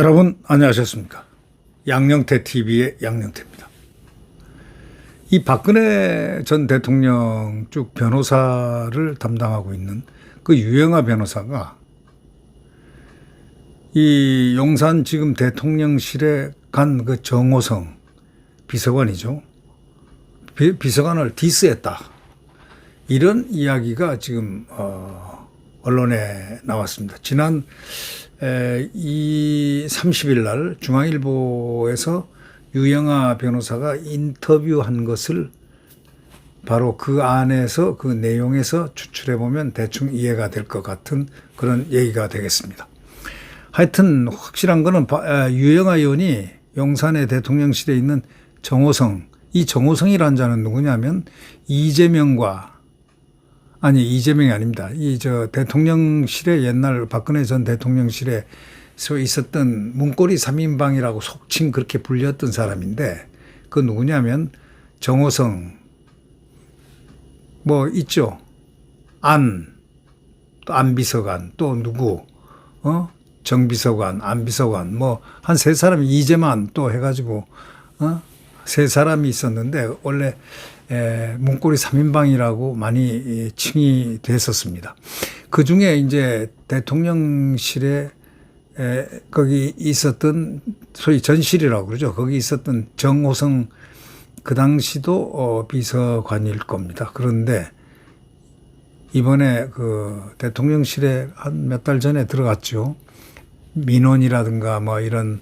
여러분 안녕하셨습니까? 양영태 TV의 양영태입니다. 이 박근혜 전 대통령 쭉 변호사를 담당하고 있는 그 유영아 변호사가 이 용산 지금 대통령실에 간 그 정호성 비서관이죠. 비, 비서관을 디스했다. 이런 이야기가 지금 어, 언론에 나왔습니다. 지난 에, 이 30일 날 중앙일보에서 유영아 변호사가 인터뷰한 것을 바로 그 안에서 그 내용에서 추출해 보면 대충 이해가 될 것 같은 그런 얘기가 되겠습니다. 하여튼 확실한 거는 유영아 의원이 용산의 대통령실에 있는 정호성 이 정호성이라는 자는 누구냐면 이재명과 아니 이재명이 아닙니다. 이 저 대통령실에 옛날 박근혜 전 대통령실에 서 있었던 문고리 3인방이라고 속칭 그렇게 불렸던 사람인데 그 누구냐면 정호성 뭐 있죠. 안, 또 안비서관, 또 누구, 어? 정비서관, 안비서관, 뭐, 한 세 사람이 이재만 또 해가지고, 어? 세 사람이 있었는데, 원래, 에, 문고리 3인방이라고 많이 이, 칭이 됐었습니다. 그 중에 이제 대통령실에 에, 거기 있었던 소위 전실이라고 그러죠. 거기 있었던 정호성 그 당시도 어, 비서관일 겁니다. 그런데 이번에 그 대통령실에 한 몇 달 전에 들어갔죠. 민원이라든가 뭐 이런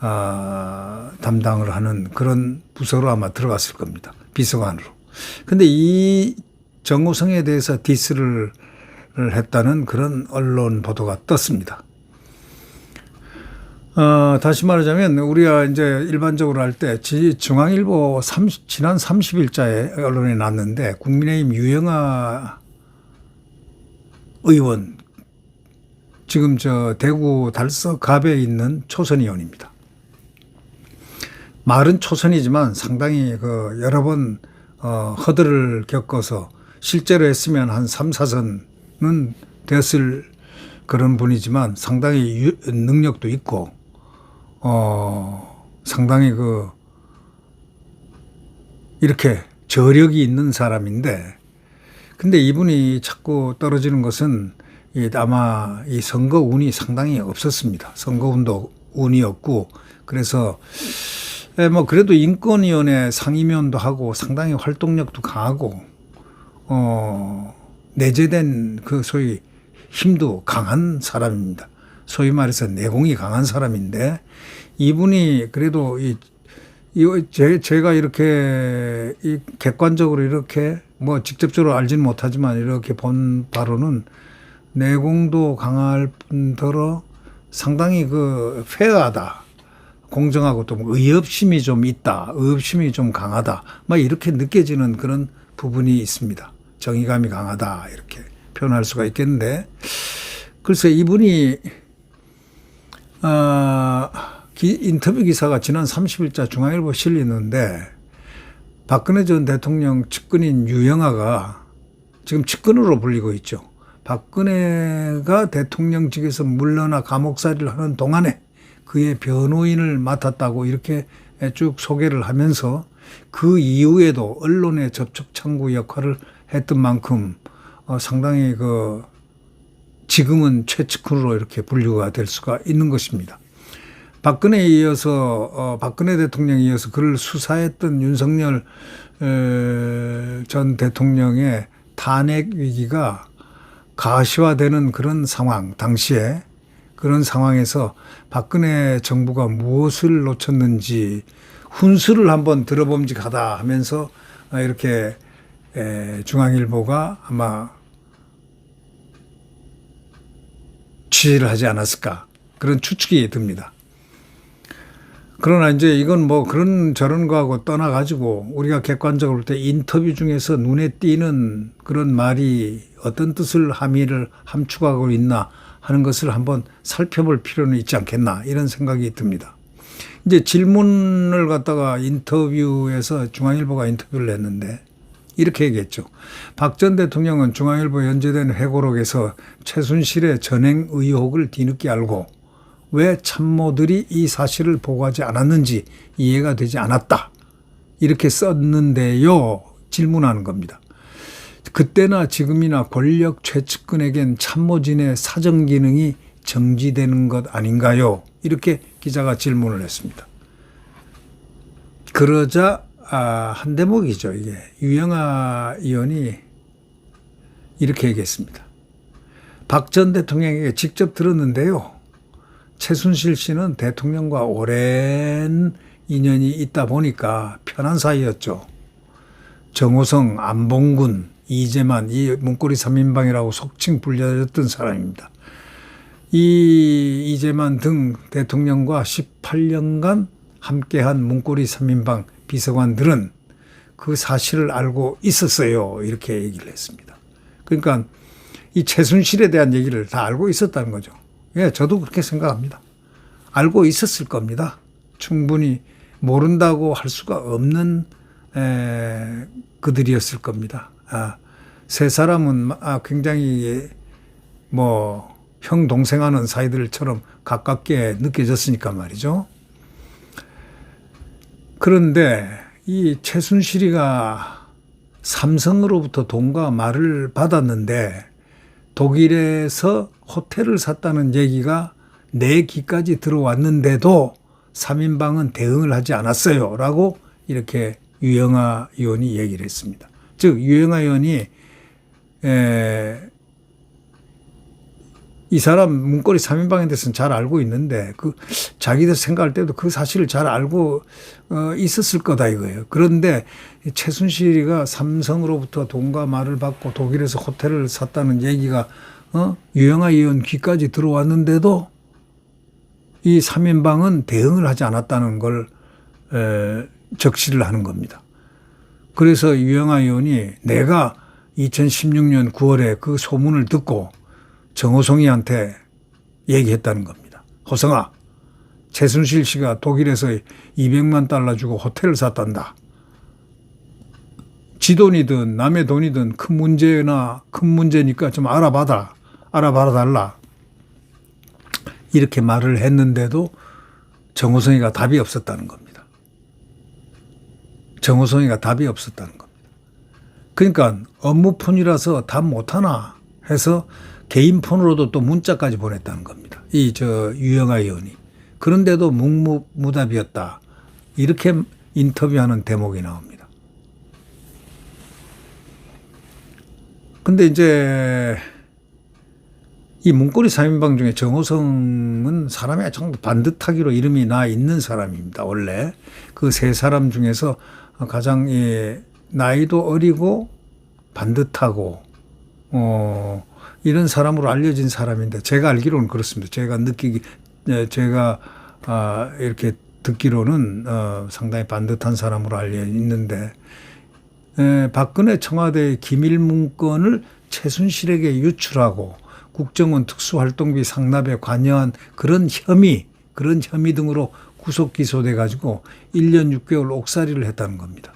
아, 담당을 하는 그런 부서로 아마 들어갔을 겁니다. 비서관으로. 근데 이 정호성에 대해서 디스를 했다는 그런 언론 보도가 떴습니다. 어, 다시 말하자면 우리가 이제 일반적으로 할 때 중앙일보 30, 지난 30일자에 언론에 났는데 국민의힘 유영아 의원 지금 저 대구 달서 갑에 있는 초선 의원입니다. 말은 초선이지만 상당히 그 여러 번 어, 허들을 겪어서 실제로 했으면 한 3, 4선은 됐을 그런 분이지만 상당히 유, 능력도 있고 어, 상당히 그, 이렇게 저력이 있는 사람인데, 근데 이분이 자꾸 떨어지는 것은 이 아마 이 선거 운이 상당히 없었습니다. 선거 운도 운이 없고, 그래서, 에, 뭐, 그래도 인권위원회 상임위원도 하고 상당히 활동력도 강하고, 어, 내재된 그 소위 힘도 강한 사람입니다. 소위 말해서 내공이 강한 사람인데 이분이 그래도 이, 이 제, 제가 이렇게 이 객관적으로 이렇게 뭐 직접적으로 알지는 못하지만 이렇게 본 바로는 내공도 강할 뿐더러 상당히 그 페어하다. 공정하고 또 의협심이 좀 있다. 의협심이 좀 강하다. 막 이렇게 느껴지는 그런 부분이 있습니다. 정의감이 강하다. 이렇게 표현할 수가 있겠는데 글쎄 이분이 어, 기, 인터뷰 기사가 지난 30일자 중앙일보 실리는데 박근혜 전 대통령 측근인 유영아가 지금 측근으로 불리고 있죠. 박근혜가 대통령직에서 물러나 감옥살이를 하는 동안에 그의 변호인을 맡았다고 이렇게 쭉 소개를 하면서 그 이후에도 언론의 접촉 창구 역할을 했던 만큼 어, 상당히 그 지금은 최측근으로 이렇게 분류가 될 수가 있는 것입니다. 박근혜에 이어서 어, 박근혜 대통령에 이어서 그를 수사했던 윤석열 에, 전 대통령의 탄핵 위기가 가시화되는 그런 상황 당시에 그런 상황에서 박근혜 정부가 무엇을 놓쳤는지 훈수를 한번 들어봄직하다 하면서 어, 이렇게 에, 중앙일보가 아마 취재를 하지 않았을까 그런 추측이 듭니다. 그러나 이제 이건 뭐 그런 저런 거하고 떠나가지고 우리가 객관적으로 볼 때 인터뷰 중에서 눈에 띄는 그런 말이 어떤 뜻을 함의를 함축하고 있나 하는 것을 한번 살펴볼 필요는 있지 않겠나 이런 생각이 듭니다. 이제 질문을 갖다가 인터뷰에서 중앙일보가 인터뷰를 했는데 이렇게 얘기했죠. 박 전 대통령은 중앙일보 연재된 회고록에서 최순실의 전행 의혹을 뒤늦게 알고 왜 참모들이 이 사실을 보고하지 않았는지 이해가 되지 않았다. 이렇게 썼는데요. 질문하는 겁니다. 그때나 지금이나 권력 최측근에겐 참모진의 사정 기능이 정지되는 것 아닌가요? 이렇게 기자가 질문을 했습니다. 그러자 아, 한 대목이죠. 이게 유영아 의원이 이렇게 얘기했습니다. 박 전 대통령에게 직접 들었는데요. 최순실 씨는 대통령과 오랜 인연이 있다 보니까 편한 사이였죠. 정호성, 안봉근, 이재만 이 문고리 3인방이라고 속칭 불려졌던 사람입니다. 이 이재만 등 대통령과 18년간 함께한 문고리 3인방 비서관들은 그 사실을 알고 있었어요. 이렇게 얘기를 했습니다. 그러니까 이 최순실에 대한 얘기를 다 알고 있었다는 거죠. 예, 저도 그렇게 생각합니다. 알고 있었을 겁니다. 충분히 모른다고 할 수가 없는 에, 그들이었을 겁니다. 아, 세 사람은 아, 굉장히 뭐 형 동생하는 사이들처럼 가깝게 느껴졌으니까 말이죠. 그런데 이 최순실이가 삼성으로부터 돈과 말을 받았는데 독일에서 호텔을 샀다는 얘기가 내 귀까지 들어왔는데도 3인방은 대응을 하지 않았어요. 라고 이렇게 유영아 의원이 얘기를 했습니다. 즉, 의원이 에, 이 사람 문고리 3인방에 대해서는 잘 알고 있는데 그 자기들 생각할 때도 그 사실을 잘 알고 어, 있었을 거다 이거예요. 그런데 최순실이가 삼성으로부터 돈과 말을 받고 독일에서 호텔을 샀다는 얘기가 어? 유영아 의원 귀까지 들어왔는데도 이 3인방은 대응을 하지 않았다는 걸 에, 적시를 하는 겁니다. 그래서 유영아 의원이 내가 2016년 9월에 그 소문을 듣고 정호성이한테 얘기했다는 겁니다. 호성아, 최순실 씨가 독일에서 200만 달러 주고 호텔을 샀단다. 지 돈이든 남의 돈이든 큰 문제나 큰 문제니까 좀 알아봐라. 알아봐라 달라. 이렇게 말을 했는데도 정호성이가 답이 없었다는 겁니다. 정호성이가 답이 없었다는 겁니다. 그러니까 업무폰이라서 답 못하나 해서 개인 폰으로도 또 문자까지 보냈다는 겁니다. 이 저 유영아 의원이. 그런데도 묵묵무답이었다. 이렇게 인터뷰하는 대목이 나옵니다. 근데 이제 이 문고리 3인방 중에 정호성은 사람이 정말 반듯하기로 이름이 나 있는 사람입니다. 원래 그 세 사람 중에서 가장 예, 나이도 어리고 반듯하고 어 이런 사람으로 알려진 사람인데 제가 알기로는 그렇습니다. 제가 느끼기 네, 제가 아 이렇게 듣기로는 어 상당히 반듯한 사람으로 알려 있는데 에, 박근혜 청와대 기밀 문건을 최순실에게 유출하고 국정원 특수활동비 상납에 관여한 그런 혐의 그런 혐의 등으로 구속 기소돼 가지고 1년 6개월 옥살이를 했다는 겁니다.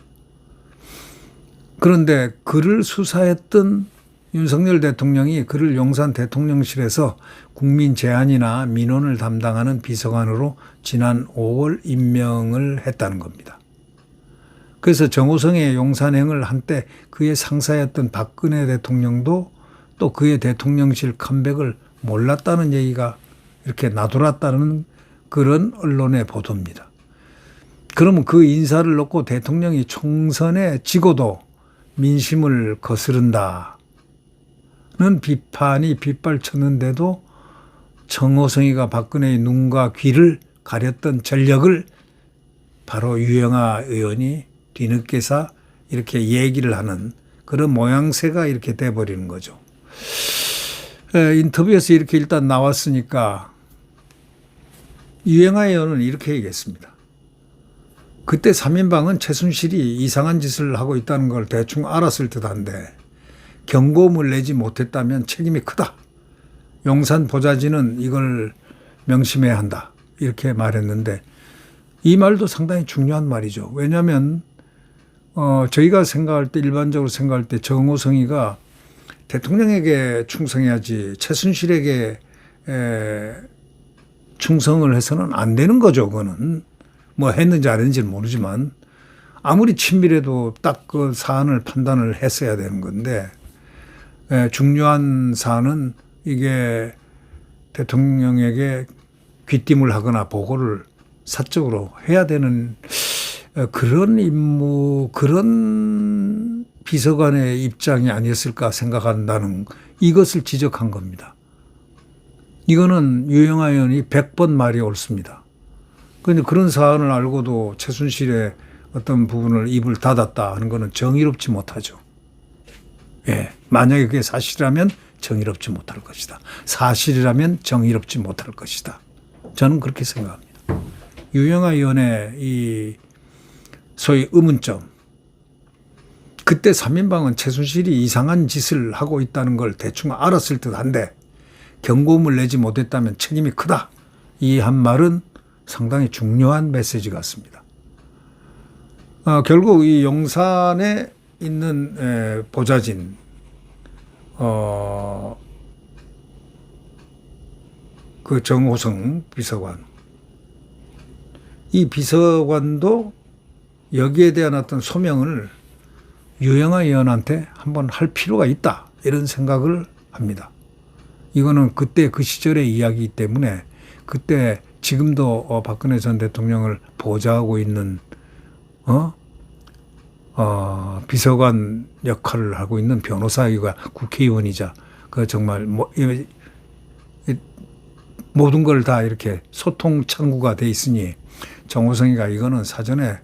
그런데 그를 수사했던 윤석열 대통령이 그를 용산 대통령실에서 국민 제안이나 민원을 담당하는 비서관으로 지난 5월 임명을 했다는 겁니다. 그래서 정호성의 용산행을 한때 그의 상사였던 박근혜 대통령도 또 그의 대통령실 컴백을 몰랐다는 얘기가 이렇게 나돌았다는 그런 언론의 보도입니다. 그러면 그 인사를 놓고 대통령이 총선에 지고도 민심을 거스른다. 는 비판이 빗발쳤는데도 정호성이가 박근혜의 눈과 귀를 가렸던 전력을 바로 유영아 의원이 뒤늦게서 이렇게 얘기를 하는 그런 모양새가 이렇게 돼버리는 거죠. 에, 인터뷰에서 이렇게 일단 나왔으니까 의원은 이렇게 얘기했습니다. 그때 3인방은 최순실이 이상한 짓을 하고 있다는 걸 대충 알았을 듯한데 경고음을 내지 못했다면 책임이 크다. 용산 보좌진은 이걸 명심해야 한다. 이렇게 말했는데 이 말도 상당히 중요한 말이죠. 왜냐하면 어, 저희가 생각할 때 일반적으로 생각할 때 정호성이가 대통령에게 충성해야지 최순실에게 에, 충성을 해서는 안 되는 거죠. 그거는 뭐 했는지 안 했는지는 모르지만 아무리 친밀해도 딱 그 사안을 판단을 했어야 되는 건데 예, 중요한 사안은 이게 대통령에게 귀띔을 하거나 보고를 사적으로 해야 되는 어, 그런 임무, 그런 비서관의 입장이 아니었을까 생각한다는 이것을 지적한 겁니다. 이거는 유영아 의원이 100번 말이 옳습니다. 그런데 그런 사안을 알고도 최순실의 어떤 부분을 입을 닫았다 하는 것은 정의롭지 못하죠. 예. 만약에 그게 사실이라면 정의롭지 못할 것이다. 사실이라면 정의롭지 못할 것이다. 저는 그렇게 생각합니다. 유영아 의원의 이 소위 의문점. 그때 3인방은 최순실이 이상한 짓을 하고 있다는 걸 대충 알았을 듯 한데 경고음을 내지 못했다면 책임이 크다. 이 한 말은 상당히 중요한 메시지 같습니다. 어, 결국 이 용산에 있는 에, 보좌진 어, 그 정호성 비서관 이 비서관도 여기에 대한 어떤 소명을 유영아 의원한테 한번 할 필요가 있다 이런 생각을 합니다. 이거는 그때 그 시절의 이야기이기 때문에 그때 지금도 어, 박근혜 전 대통령을 보좌하고 있는 어? 어, 비서관 역할을 하고 있는 변호사이가 국회의원이자 그 정말 뭐, 이, 이, 모든 걸 다 이렇게 소통 창구가 돼 있으니 정호성이가 이거는 사전에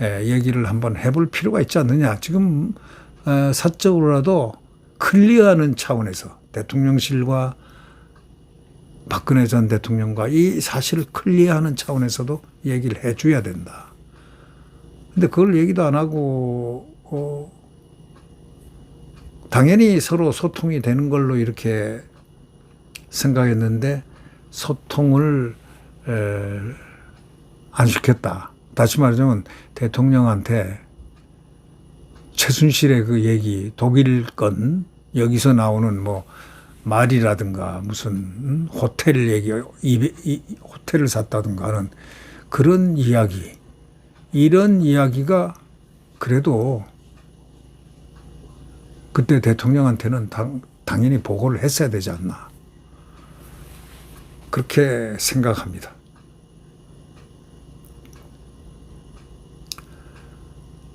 에, 얘기를 한번 해볼 필요가 있지 않느냐. 지금 어, 사적으로라도 클리어하는 차원에서 대통령실과 박근혜 전 대통령과 이 사실을 클리어하는 차원에서도 얘기를 해줘야 된다. 근데 그걸 얘기도 안 하고, 어, 당연히 서로 소통이 되는 걸로 이렇게 생각했는데 소통을 에, 안 시켰다. 다시 말하자면 대통령한테 최순실의 그 얘기 독일 건 여기서 나오는 뭐 말이라든가 무슨 음, 호텔 얘기 이, 이, 호텔을 샀다든가 하는 그런 이야기 이런 이야기가 그래도 그때 대통령한테는 당, 당연히 보고를 했어야 되지 않나 그렇게 생각합니다.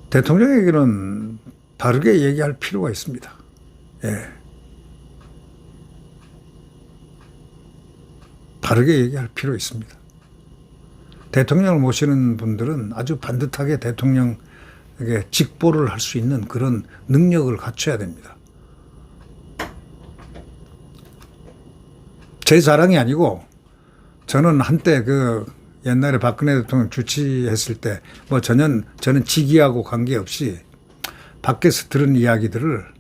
대통령에게는 다르게 얘기할 필요가 있습니다. 예. 다르게 얘기할 필요 있습니다. 대통령을 모시는 분들은 아주 반듯하게 대통령에게 직보를 할 수 있는 그런 능력을 갖춰야 됩니다. 제 자랑이 아니고 저는 한때 그 옛날에 박근혜 대통령 주치했을 때 뭐 전혀 저는 직위하고 관계없이 밖에서 들은 이야기들을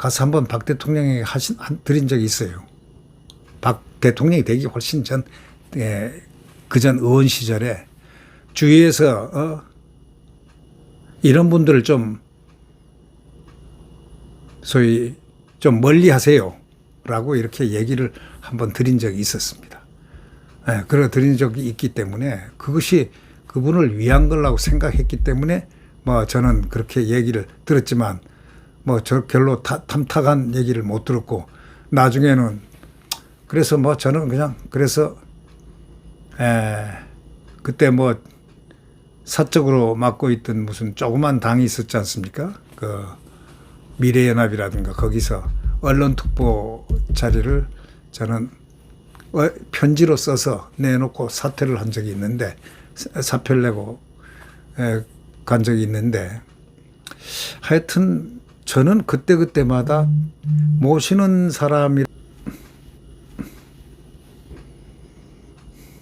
가서 한번 박 대통령에게 하신 드린 적이 있어요. 박 대통령이 되기 훨씬 전 예, 그전 의원 시절에 주위에서 어, 이런 분들을 좀 소위 좀 멀리 하세요 라고 이렇게 얘기를 한번 드린 적이 있었습니다. 예, 그래 드린 적이 있기 때문에 그것이 그분을 위한 거라고 생각했기 때문에 뭐 저는 그렇게 얘기를 들었지만 뭐 저 별로 타, 탐탁한 얘기를 못 들었고 나중에는 그래서 뭐 저는 그냥 그래서 에 그때 뭐 사적으로 맡고 있던 무슨 조그만 당이 있었지 않습니까? 그 미래연합이라든가 거기서 언론특보 자리를 저는 어, 편지로 써서 내놓고 사퇴를 한 적이 있는데 사표를 내고 간 적이 있는데 하여튼 저는 그때그때마다 모시는 사람이